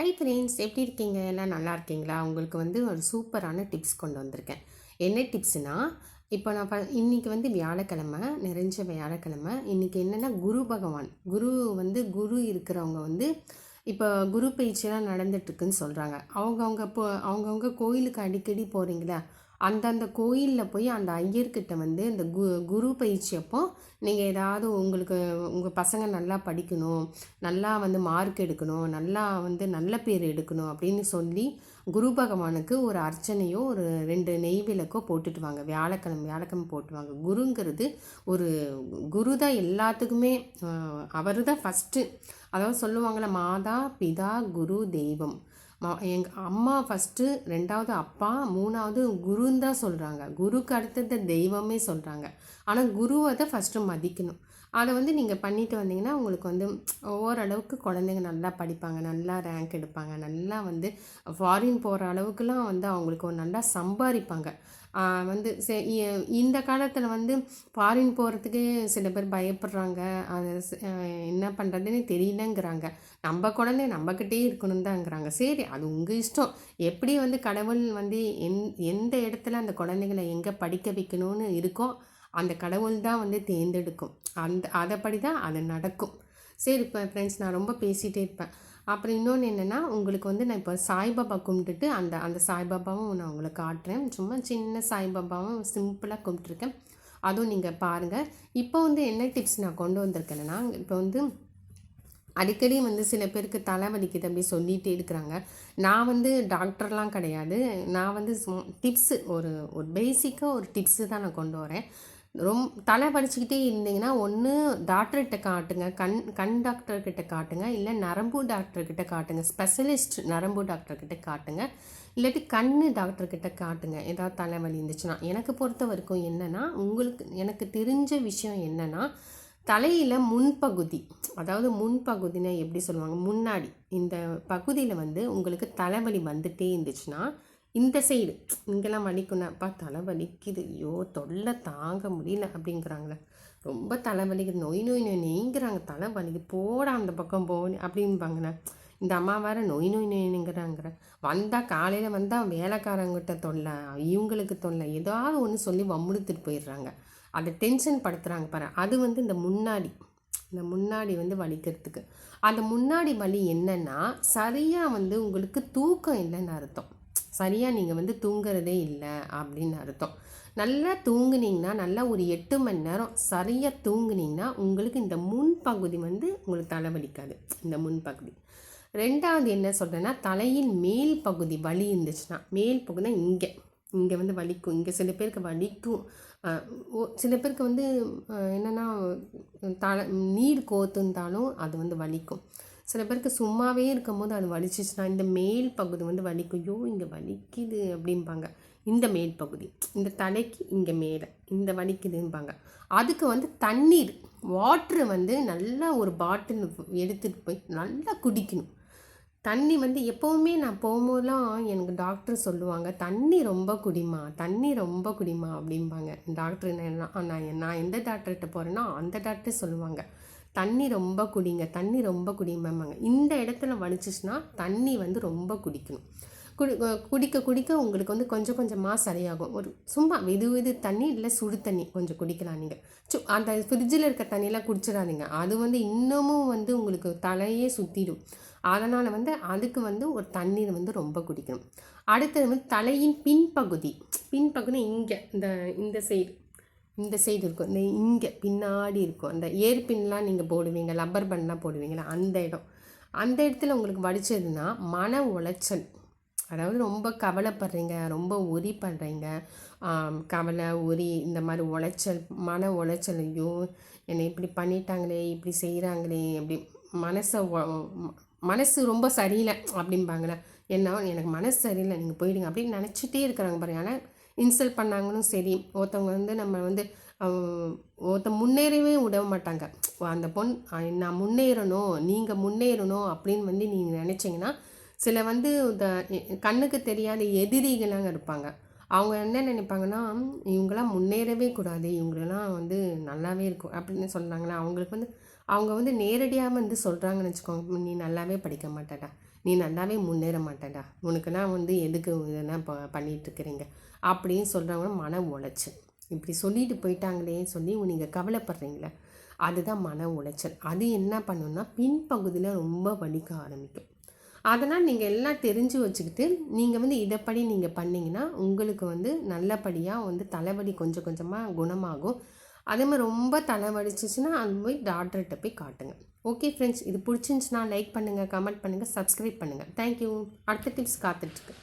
Hi friends எப்படி இருக்கீங்க எல்லாம் நல்லா இருக்கீங்களா? உங்களுக்கு வந்து ஒரு சூப்பரான டிப்ஸ் கொண்டு வந்திருக்கேன். என்ன டிப்ஸ்னால் இப்போ நான் ப இன்றைக்கி வந்து வியாழக்கிழமை நிறைஞ்ச வியாழக்கிழமை இன்றைக்கி என்னென்னா குரு பகவான். குரு வந்து குரு இருக்கிறவங்க வந்து இப்போ குரு பயிற்சியெல்லாம் நடந்துட்டுருக்குன்னு சொல்கிறாங்க அவங்கவுங்க இப்போ அவங்கவுங்க கோயிலுக்கு அடிக்கடி போகிறீங்களா அந்தந்த கோயிலில் போய் அந்த ஐயர்கிட்ட வந்து இந்த கு குரு பயிற்சி அப்போ நீங்கள் ஏதாவது உங்களுக்கு உங்கள் பசங்க நல்லா படிக்கணும் நல்லா வந்து மார்க் எடுக்கணும் நல்லா வந்து நல்ல பேர் எடுக்கணும் அப்படின்னு சொல்லி குரு பகவானுக்கு ஒரு அர்ச்சனையோ ஒரு ரெண்டு நெய் விளக்கோ போட்டுட்டு வாங்க வியாழக்கிழமை வியாழக்கிழமை போட்டுவாங்க குருங்கிறது ஒரு குரு தான் எல்லாத்துக்குமே அவர் தான் ஃபஸ்ட்டு அதாவது சொல்லுவாங்களே மாதா பிதா குரு தெய்வம். எங்கள் அம்மா ஃபஸ்ட்டு ரெண்டாவது அப்பா மூணாவது குருன்னு தான் சொல்கிறாங்க குருக்கு அடுத்தது தெய்வமே சொல்கிறாங்க ஆனால் குருவை தான் ஃபஸ்ட்டு மதிக்கணும். அதை வந்து நீங்கள் பண்ணிட்டு வந்தீங்கன்னா உங்களுக்கு வந்து ஓரளவுக்கு குழந்தைங்க நல்லா படிப்பாங்க நல்லா ரேங்க் எடுப்பாங்க நல்லா வந்து ஃபாரின் போகிற அளவுக்குலாம் வந்து அவங்களுக்கு ஒரு நல்லா சம்பாதிப்பாங்க. வந்து இந்த காலத்தில் வந்து ஃபாரின் போகிறதுக்கே சில பேர் பயப்படுறாங்க. அது என்ன பண்ணுறதுன்னு தெரியலங்கிறாங்க. நம்ம குழந்தை நம்மக்கிட்டே இருக்கணும் தாங்கிறாங்க. சரி அது உங்கள் இஷ்டம். எப்படி வந்து கடவுள் வந்து எந் எந்த இடத்துல அந்த குழந்தைங்களை எங்கே படிக்க வைக்கணும்னு இருக்கோ அந்த கடவுள் தான் வந்து தேர்ந்தெடுக்கும். அந்த அதைப்படி தான் அது நடக்கும். சரி இப்போ ஃப்ரெண்ட்ஸ் நான் ரொம்ப பேசிகிட்டே இருப்பேன். அப்புறம் இன்னொன்று என்னென்னா உங்களுக்கு வந்து நான் இப்போ சாய்பாபா கும்பிட்டுட்டு அந்த அந்த சாய்பாபாவும் நான் உங்களுக்கு காட்டுறேன். சும்மா சின்ன சாய்பாபாவும் சிம்பிளாக கும்பிட்டுருக்கேன். அதுவும் நீங்கள் பாருங்கள் இப்போ வந்து என்ன டிப்ஸ் நான் கொண்டு வந்திருக்கேன்னா இப்போ வந்து அடிக்கடி வந்து சில பேருக்கு தலைவலிக்குது அப்படி சொல்லிகிட்டே இருக்கிறாங்க. நான் வந்து டாக்டர்லாம் கிடையாது. நான் வந்து டிப்ஸு ஒரு ஒரு பேசிக்காக ஒரு டிப்ஸு தான் நான் கொண்டு வரேன். ரொம்ப தலை படிச்சுக்கிட்டே இருந்தீங்கன்னா ஒன்று டாக்டர்கிட்ட காட்டுங்க. கண் கண் டாக்டர்கிட்ட காட்டுங்க. இல்லை நரம்பு டாக்டர்கிட்ட காட்டுங்க. ஸ்பெஷலிஸ்ட் நரம்பு டாக்டர்கிட்ட காட்டுங்க. இல்லாட்டி கண் டாக்டர்கிட்ட காட்டுங்க. ஏதாவது தலைவலி இருந்துச்சுன்னா. எனக்கு பொறுத்த வரைக்கும் என்னென்னா உங்களுக்கு எனக்கு தெரிஞ்ச விஷயம் என்னென்னா தலையில் முன்பகுதி அதாவது முன்பகுதினா எப்படி சொல்லுவாங்க? முன்னாடி இந்த பகுதியில் வந்து உங்களுக்கு தலைவலி வந்துகிட்டே இருந்துச்சுன்னா இந்த சைடு. இங்கெல்லாம் வலிக்குனாப்பா தலை வலிக்குது. ஐயோ தொல்லை தாங்க முடியல அப்படிங்கிறாங்களே. ரொம்ப தலை வலிக்குது. நொய் நொய் நொய் நெய்ங்கிறாங்க. தலை வலிக்குது. போட அந்த பக்கம் போ அப்படின்பாங்கண்ணே இந்த அம்மா வேறு நொய் நொய் நொய்னுங்கிறாங்கிற வந்தால் காலையில் வந்தால் வேலைக்காரங்கிட்ட தொல்லை இவங்களுக்கு தொல்லை. ஏதாவது ஒன்று சொல்லி வம்புடுத்துட்டு போயிடுறாங்க. அதை டென்ஷன் படுத்துகிறாங்க பாரு. அது வந்து இந்த முன்னாடி. இந்த முன்னாடி வந்து வலிக்கிறதுக்கு. அந்த முன்னாடி வலி என்னென்னா சரியாக வந்து உங்களுக்கு தூக்கம் இல்லைன்னு அர்த்தம். சரியாக நீங்கள் வந்து தூங்குறதே இல்லை அப்படின்னு அர்த்தம். நல்லா தூங்குனீங்கன்னா நல்லா ஒரு எட்டு மணி நேரம் சரியாக தூங்குனீங்கன்னா உங்களுக்கு இந்த முன்பகுதி வந்து உங்களுக்கு தலைவலிக்காது. இந்த முன்பகுதி ரெண்டாவது என்ன சொல்கிறேன்னா தலையின் மேல் பகுதி வலி இருந்துச்சுன்னா மேல் பகுதி இங்கே. இங்கே வந்து வலிக்கும். இங்கே சில பேருக்கு வலிக்கும். சில பேருக்கு வந்து என்னென்னா தலை நீர் கோத்துருந்தாலும் அது வந்து வலிக்கும். சில பேருக்கு சும்மாவே இருக்கும்போது அது வலிச்சிச்சுன்னா இந்த மேல் பகுதி வந்து வலிக்கும். ஐயோ இங்கே வலிக்குது அப்படிம்பாங்க. இந்த மேல் பகுதி இந்த தலைக்கு இங்கே மேலே இந்த வலிக்குதும்பாங்க. அதுக்கு வந்து தண்ணீர் வாட்ரு வந்து நல்லா ஒரு பாட்டில் எடுத்துகிட்டு போய் நல்லா குடிக்கணும். தண்ணி வந்து எப்போவுமே நான் போகும்போதெல்லாம் எனக்கு டாக்டர் சொல்லுவாங்க தண்ணி ரொம்ப குடிமா தண்ணி ரொம்ப குடிமா அப்படிம்பாங்க. டாக்டர் நான் நான் எந்த டாக்டர்கிட்ட போகிறேன்னா அந்த டாக்டர் சொல்லுவாங்க. தண்ணி ரொம்ப குடிங்க தண்ணி ரொம்ப குடிம்பாங்க இந்த இடத்துல வலிச்சிச்சுன்னா தண்ணி வந்து ரொம்ப குடிக்கணும். குடி குடிக்க குடிக்க உங்களுக்கு வந்து கொஞ்சம் கொஞ்சமாக சரியாகும். ஒரு சும்மா வெது வெது தண்ணி இல்லை சுடு தண்ணி கொஞ்சம் குடிக்கலாம் நீங்கள் சு அந்த ஃப்ரிட்ஜில் இருக்க தண்ணியெலாம் குடிச்சிடாதீங்க. அது வந்து இன்னமும் வந்து உங்களுக்கு தலையே சுற்றிடும் அதனால் வந்து அதுக்கு வந்து ஒரு தண்ணீர் வந்து ரொம்ப குடிக்கணும். அடுத்தது வந்து தலையின் பின்பகுதி. பின்பகுதி இங்கே இந்த இந்த சைடு இந்த சைடு இருக்கும். இந்த இங்கே பின்னாடி இருக்கும். அந்த ஏற்பின்லாம் நீங்கள் போடுவீங்க லப்பர் பண்ணலாம் போடுவீங்களா அந்த இடம். அந்த இடத்துல உங்களுக்கு வடிச்சதுன்னா மன உளைச்சல். அதாவது ரொம்ப கவலைப்படுறீங்க ரொம்ப உரி பண்ணுறீங்க கவலை உரி இந்த மாதிரி உளைச்சல் மன உளைச்சல் ஐயோ என்னை இப்படி பண்ணிட்டாங்களே இப்படி செய்கிறாங்களே அப்படி மனசை மனசு ரொம்ப சரியில்லை அப்படிம்பாங்களே. என்ன எனக்கு மனசு சரியில்லை நீங்கள் போயிடுங்க அப்படின்னு நினச்சிட்டே இருக்கிறாங்க பாருங்க. ஆனால் இன்சல்ட் பண்ணாங்களும் சரி ஒருத்தவங்க வந்து நம்ம வந்து ஒருத்த முன்னேறவே விட மாட்டாங்க. அந்த பொண் நான் முன்னேறணும் நீங்கள் முன்னேறணும் அப்படின்னு வந்து நீங்கள் நினச்சிங்கன்னா சில வந்து இந்த கண்ணுக்கு தெரியாத எதிரிகளாங்க இருப்பாங்க. அவங்க என்ன நினைப்பாங்கன்னா இவங்களாம் முன்னேறவே கூடாது இவங்களெல்லாம் வந்து நல்லாவே இருக்கும் அப்படின்னு சொன்னாங்களா அவங்களுக்கு வந்து அவங்க வந்து நேரடியாக வந்து சொல்கிறாங்கன்னு வச்சுக்கோங்க நீ நல்லாவே படிக்க மாட்டேடா. நீ நல்லாவே முன்னேற மாட்டடா உனக்குன்னா வந்து எதுக்கு இதெல்லாம் ப பண்ணிகிட்ருக்குறீங்க அப்படின்னு சொல்கிறவங்க மன உளைச்சல். இப்படி சொல்லிட்டு போயிட்டாங்களே சொல்லி நீங்கள் கவலைப்படுறீங்களே அதுதான் மன உளைச்சல். அது என்ன பண்ணுன்னா பின்பகுதியில் ரொம்ப வலிக்க ஆரம்பிக்கும். அதனால் நீங்கள் எல்லாம் தெரிஞ்சு வச்சுக்கிட்டு நீங்கள் வந்து இதைப்படி நீங்கள் பண்ணிங்கன்னா உங்களுக்கு வந்து நல்லபடியாக வந்து தலைவலி கொஞ்சம் கொஞ்சமாக குணமாகும். அதே மாதிரி ரொம்ப தலைவலிச்சிச்சுன்னா அது போய் டாக்டர்கிட்ட போய் காட்டுங்க. ஓகே ஃப்ரெண்ட்ஸ் இது பிடிச்சிருந்துச்சுன்னா லைக் பண்ணுங்கள் கமெண்ட் பண்ணுங்கள் சப்ஸ்கிரைப் பண்ணுங்கள் தேங்க்யூ அடுத்த டிப்ஸ் காத்துட்ருக்கு